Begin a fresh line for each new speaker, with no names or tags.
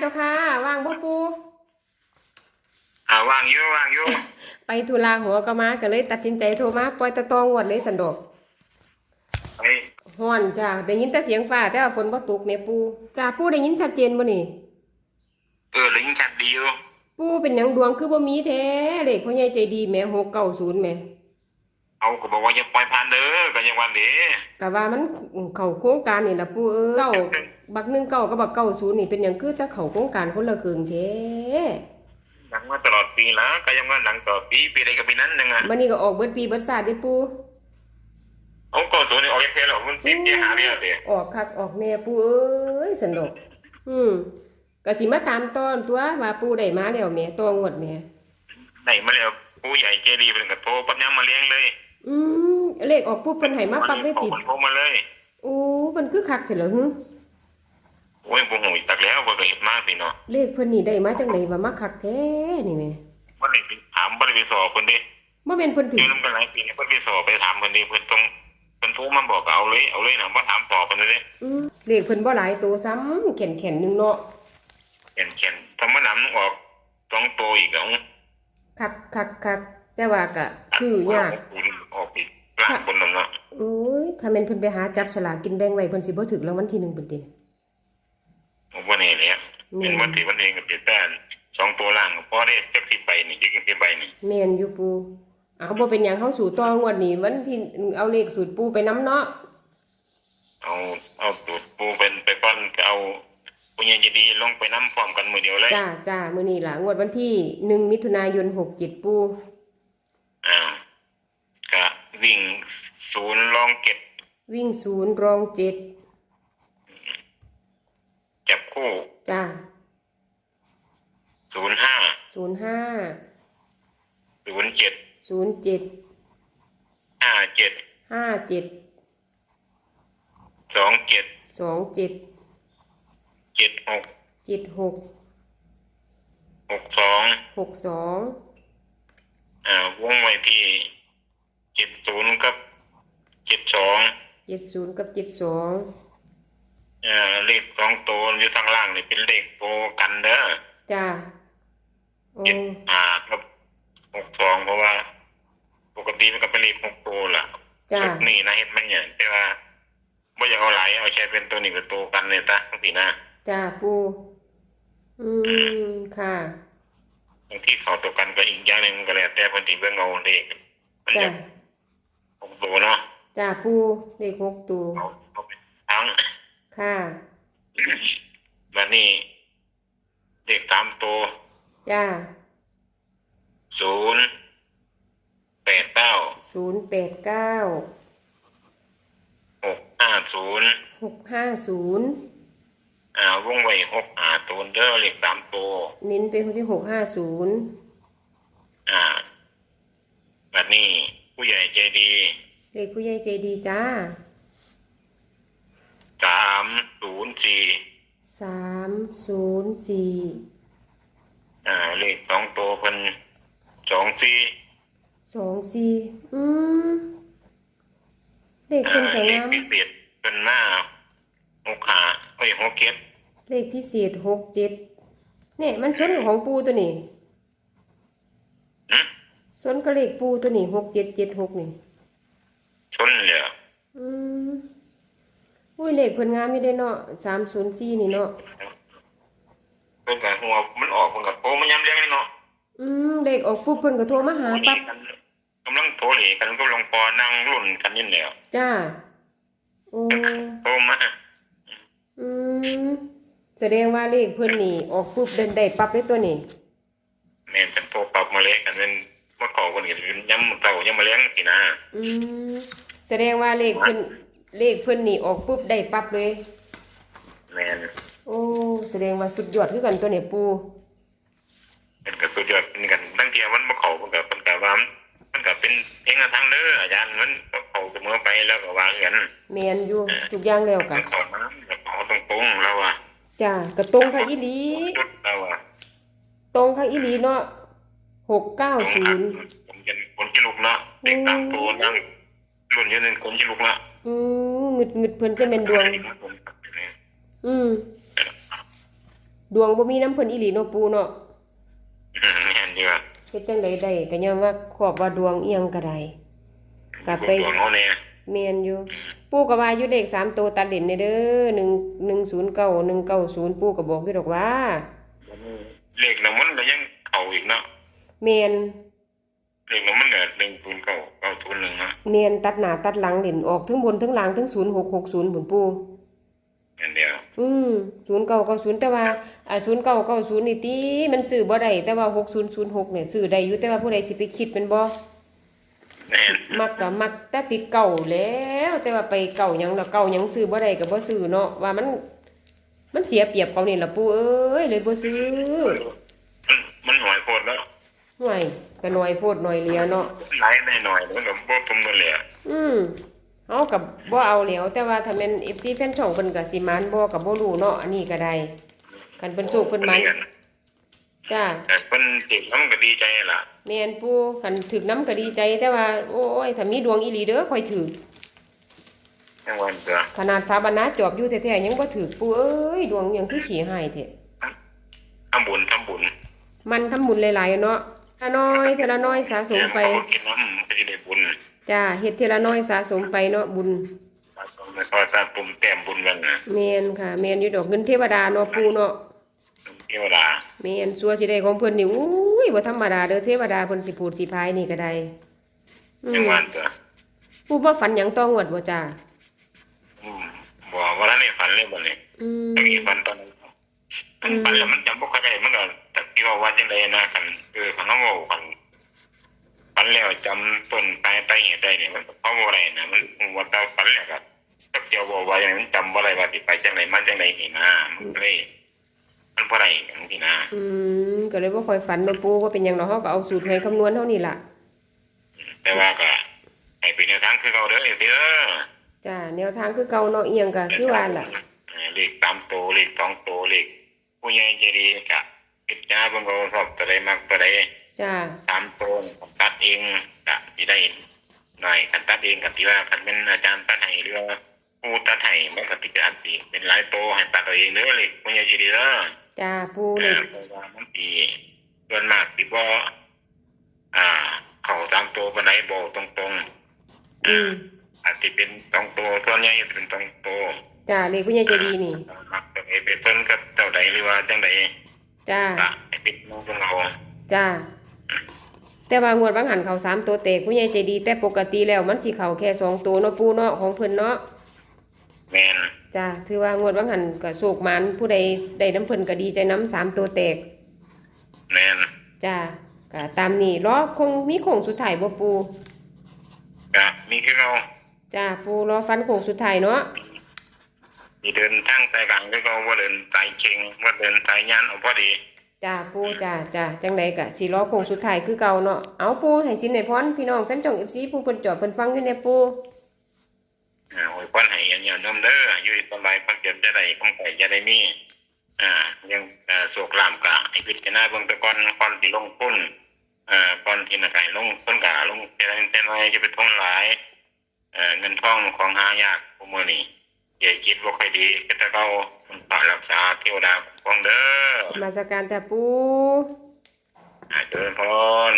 เจ้าค่ะว่างบ่ปู
อ่าว่างอยู่ว่างอยู่
ไปธุระหัวก็มาก็เลยตัดสินใจโทรมาปล่อยตะตองวดเลยสันดอก
ไป
ฮ้อนจ้าได้ยินแต่เสียงฟ้าแต่ว่าฝนบ่ตกแม่ปูจ้าปูได้ยินชัดเจนบ่นี่
เออเลยยังชัดดีอยู่
ปูเป็นหยังดวงคือบ่มีแท้เลขพ่อใหญ่ใจดีแหม่690แหม่
เอาก็บอกว่าอย่าปล่อยผ่านเด้อก็ยังวันเด้
ก็ว่ามันเข้าโครงการนี่ล่ะปูเอ้ยเก้าบักหนึ่งเก้ากับบักเก้าศูนย์นี่เป็นหยังคือแต่เข้าโครงการคนละครึ่งแท้
หนังมาตลอดปีละก็ยังว่าหนังต่อปีปีใดก็ปีนั้นนึงอะ
บัดนี้ก็ออกเบิดปีเบิดชาติเด้ปู
เอาก็ส่วนนี้ออกยังเท่หรอกมันสิบที่หาเนี่ยเด้
ออกคักออกแน่ปูเอ้ยสนุกอืมก็สิมาตามต้นตัวว่าปูได้มาแล้วแหม่ตัวงวดแหม่
ไหนมาแล้วผู้ใหญ่ใจดีเป็นก็โทรปัญญามาเลี้ยงเลย
อืมเลขออกปุ๊บเพิ่นให้มาปั๊บได้ติด
โทรมาเลย
โอ้มันคือคักเถอะเหรอฮึ
โอ้ยบ่ฮู้อีกตักแล้วบ่ก็เฮ็ดมากพี่เนาะ
เลขเพิ่นนี่ได้มาจังไดว่ามาคักแท้นี่แหม่
บ่ได้ไปถามบ่ได้ไปสอบเพิ่นเด้
บ่แม่นเพิ่น
อ
ถึง
ยู่นำกันหลายปีเพิ่นไปสอบไปถามเพิ่นเด้เพิ่นต้องเพิ่นโทรมาบอกก็เอาเลยเอาเลยนะบ่ถามตอบเพิ่นเด้
อืมเลขเพิ่นบ่หลายตัวซ้ำแข็งๆหนึงเนาะ
เขียนเขียนทำมานำออกสองตัวอีกเอา
คักคักคัก แต่ว่าก็ซื้อยาก
ออกอีกล่างบนนั่นเนาะ
โอ้ยถ้าแม่นเพิ่นไปหาจับฉลากกินแบ่งไว้เพิ่นสิบ่ถึกรางวัลที่หนึ่งเพิ่นติ
ผมว่านี่เลยเป็นวันที่วันเองกับติดแต่สองตัวล่างพอได้จักสิบใบนี่จักสิบใบนี่
แม่นอยู่ปูเอาบ่เป็นหยังเฮาสู่ต่องวดนี้วันที่เอาเลขสูตรปูไปนํเนาะ
เอาเอาตูดปูเป็นไปก้อนจะเอาปุญญาจะดีลงไปน้ำพร้อมกันมือเดียวเลย
จ้าจ้ามื้อนี้ล่ะงวดวันที่1มิถุนายน67ปู
อ้าวกะวิ่งศูนย์ลองเก็บ
วิ่งศูนย์รองเจ็ด
จับคู่
จ้า
ศูนย์ห้า
05
ศูนย์เจ็ด
07
ห้าเจ็ด
57
สองเจ็ด
27
เจ็ดหก
76
หกสอง
62
อ่าวงไว้ที่เจ็ดศูนย์กับเจ็ดสอง
70กับ72
อ่าเลขสองตัวอยู่ทางล่างนี่เป็นเลขโปรกันเด้อ
จ้าโอ้
เจ็ดอ่ากับหกสองเพราะว่า ปกติมันก็เป็นเลขหกตัวล่ะ
จ้า
ชุดนี้นะเห็นไหมเนี่ยแต่ว่าไม่อยากเอาหลายเอาแค่เป็นตัวนี้กับตัวกันเลยตะบางทีนะ
จ้าปู อืม ค่ะ
บางที่เขาตัวกันก็อีกอย่างหนึ่งก็แล้วแต่บางทีเบื้องเอาเลขมัน
จ้า
จะหกตัวเนาะ
จ้าปูเลขหกตัว
เอาเอาเป็นทั้ง
ค่ะ
แบบนี้เลขสามตัว
จ้า
ศูนย์แปดเก้า
ศูนย์แปดเก้า
หกห้าศูนย์
หกห้าศูนย์
อ่าวงไว้หกอ่าตัวเด้อเลขสามตัว
เน้นไปคนที่หกห้าศูนย์
อ่าแบบนี้ผู้ใหญ่ใจดี
เลขผู้ใหญ่ใจดีจ้า
สามศูนย์สี่
สามศูนย์สี่
อ่าเลขสองตัวเพิ่นสองสี่
สองสี่อืมเลข
อ่า
เป็นแต่
เลข
งาม
พิเศษเป็นหน้า หกขาเอ้ยหกเก็ด
เลขพิเศษหกเจ็ดเนี่ยมันชนกับของปูตัวนี้
หึ
ชนกับเลขปูตัวนี้หกเจ็ดเจ็ดหกนี่
ชนเลย
อืมอุ้ยเลขเพิ่นงามอยู่เด้เนาะสามศูนย์สี่นี่เนาะ
เพิ่นกับหัวมันออกเพิ่นกับโตมันย้ำเลี้ยงนี่เนาะ
อืมเลขออกปุ๊บเพิ่นก็โทรมาหาปั๊บ
กำลังโทรเหลกันกำลังพอนั่งรุ่นกันอยินแล้ว
จ้าโอ้
โทรมา
อืมแสดงว่าเลขเพิ่นนี่ออกปุ๊บเดินได้ปั๊บเลยตัวนี้
แม่นจะโทรปรับมาเลยกันเป็นเมื่อก่อนคนอื่นย้ำเจ้าย้ำมาเลี้ยงทีนะ
อืมแสดงว่าเลขเพิ่นเลขเพิ่นนี่ออกปุ๊บได้ปั๊บเลย
แม่น
โอ้แสดงว่าสุดยอดคือกันตัวนี้ปู
เป็นกับสุดยอดเป็นกันตั้งเทียมันมาเขาเพิ่นกับเพิ่นกับว่ามันกับเป็นเพลงทางเด้ออาจารย์มันก็เขาเสมอไปแล้วก็วางกัน
แมนอยู่ทุกอย่างแล้วกะ
มันขอมาขอต รงๆแล้วอะ
จ้ากระตรงค่ะอีหลี
จุดแล้วอะ
ตรงค่ะอีหลีเนาะหกเก้า
ตรง
ศู
ขัด
นย์
ผมจะคนที่ลุกเนาะเด็กตามตัวนั่งรุ่นอยืนหนึ่งคนที่ลุกละ
อืมงึดงึดเพิ่นจะเป็นดวง อืมดวงบ่มีน้ำเพิ่นอีหลีเนาะปูเนาะ
อืมแม่นอยู่ว่า
เฮ็ดจังไดได้ก็ย้อนว่าครอบว่าดวงอีหยังก็ได้กลับไป
ดวงเฮาเนี่ย
แม่นอยู่ ปู่ก็ว่าอยู่เลขสามตัวตัดเล่นในเด้อ1 109 190ปู่ก็บอกอยู่ดอกว่า
เลขน้ำมันก็ยังเข้าอีกเนาะ
แม่น
เลขน้ำมันก็109 901เนาะ
แม่นตัดหน้าตัดหลังเล่นออกทั้งบนทั้งล่างทั้ง0660บุญปู่
อันเดียว
อืม0990แต่ว่าอ่า0990นี่ติมันซื้อบ่ได้แต่ว่า6006เนี่ยซื้อได้อยู่แต่ว่าผู้ใดสิไปคิดเป็นบ่
แม่น
มักก็มักแต่ติดเก่าแล้ว แต่ว่าไปเก่าหยังแล้วเก่าหยังซื้อบ่ได้ก็บ่ซื้อเนาะว่ามันมันเสียเปรียบเขานี่ล่ะปู่เอ้ยเลยบ่ซื้อ
มันมันหน่อยโพดแล้ว
ห่วยก็น้อยโพดน้อยเหลียเนาะ
หลายได้หน่อยมันก็บ่ปมกันเลยอะ
อืมเฮากับบ่เอาแล้วแต่ว่าถ้าแม่น FC แฟนช่องเพิ่นก็สิมานบ่ก็บ่รู้เนาะอันนี้ก็ได้กันเพิ่นสู้เพิ่นมัน จ้า
แต่เพิ่นติดแล้วมันก็ดีใจล่ะ
แม่นปู่คันถึกน้ำก็ดีใจแต่ว่า โอ้ยถ้ามีดวงอีหลีเด้อค่อยถึก
ยังวันเด้อ
ขนาดสาบานาจอบอยู่แท้ๆยังบ่ถึกปู่เอ้ยดวงหยังคือขี้หายแท้
ทำบุญทำบุญ
มันทำบุญหลายๆเนาะเทอน้อยเทอละน้อยสะสมไป
เอากินน้ำมันก็สิได้บุญ
จ้าเฮ็ดเทอละน้อยสะสมไปเนาะบุญ
ไม่พอตาปุ่มแต้มบุญกันนะ
แม่นค่ะแม่นอยู่ดอกเงินเทวดาเนาะปู่เนาะ
เทวดา
แม่นสัวสิได้ของเพิ่นนี่อุ้ยบ่ธรรมดาเด้อเทวดาเพิ่นสิพูดสิพายนี่ก็ได้อื
ยัง
ม
วันเด้อ
ปู่บ่ฝันหยังต้องวดบ่จ้า
อืมบ่ว่าแล้วนี่ฝันเลยบ่นี่
อืม
ตะกี้ฝันตอนนั้นมันฝันแล้วมันจำบ่ค่อยได้มันก็ตะกี้ว่าว่าจังไดนะกันคือคันเฮาเว้ากันฝันแล้วจำต้นปลายปลายเหตุได้นี่มันก็เพราะบ่ได้นะมันว่าแตาฝันแล้วก็จักเจียวบ่ว่าอย่างนั้นจำบ่ได้ว่าสิไปจังไดมาจังไดสินะมันก็เลย มันบ่ได้จังซี่นะ
อืมก็เลยบ่ค่อยฝันเนาะปู่ว่าเป็นหยังเนาะเฮาก็เอาสูตรให้คำนวณเฮานี่ล่ะ
แต่ว่าก็ให้เป็นแนวทางคือเก่าเด้อเด้อ
จ้าแนวทางคือเก่าเนาะเอียงก็คือว่าล่ะ
เออเลขตามโตวเลขสองโตวเลขผู้ใหญ่ใจดีกะพิจารณาเบิ่งว่าชอบตัวใดมักตัวใด
จ้า
ตามโตวตัดเองกะสิได้หน่อยคันตัดเองก็สิว่าคันเป็นอาจารย์ตัดให้หรือว่าผู้ตัดให้มันก็สิอาจสิเป็นหลายโตวให้ตัดเอาเองเด้อเลขผู้ใหญ่ใจดีเด้อ
จ้าปู่
เอ
เลย
อเพราะว่ามันสิส่วนมากสิบ่อ่า เข้าตามโตวปานใดบ่ตรงๆ
อื
อ่ามอาจสิเป็นสองโตวส่วนใหญ่จะเป็นสองโตว
จ้าเลขผู้ใหญ่ใจดีนี่
มักจะไปเป็นต้นกับเจ้าใดหรือว่าจังใด
จ้า
ก็ให้เป็นน้องของเรา
จ้า แต่ว่างวดบางหันเขาสามตัวเตกผู้ใหญ่ใจดี แต่ปกติแล้วมันสิเขาแค่สองตัวเนาะปูเนาะของเพิ่นเนาะ
แมน
จ้าถือว่างวดบางหันก็โศกหมันผู้ใดได้น้ำเพิ่นก็ดีใจน้ำสามตัวแตก
แมน
จ้าก็ตามนี้รอคงมีโค้งสุดท้ายบ่ปู
ก็มีคือเรา
จ้าปูรอฟันโค้งสุดท้ายเนาะ
มีเดินทางสายกลางคือเราว่าเดินสายเชิงว่าเดินสายยานเอาพอดี
จ้าปูจ้าจ้าจังใดก็สิรอโค้งสุดท้ายคือเก่าเนาะเอาปูให้สินให้พรพี่น้องแฟนจ่อง FC ผู้เพิ่นจอบเพิ่นฟังอยู่เนี่ยปู
อ่าโอ้ยควันให้อันยน้ำเด้ออยู่สบายพักเก็บจะได้คำไก่จะได้มีอ่ายังอ่าโศกลามกะให้พิจารณาเบื้องตะก่อนก่อนที่ลงทุนอ่าก่อนที่นักไก่ลงทุนกะลงเป็นเป็นไรจะไปทุนหลายเอ่อเงินทองของหายากพวกมื้อนี้อย่าคิดว่าค่อยดีก็จะเก้ามันป่ารักษาเทวดาคุ้มครองเด้อ
มาสการจ้าปู
อ่าเจริญพร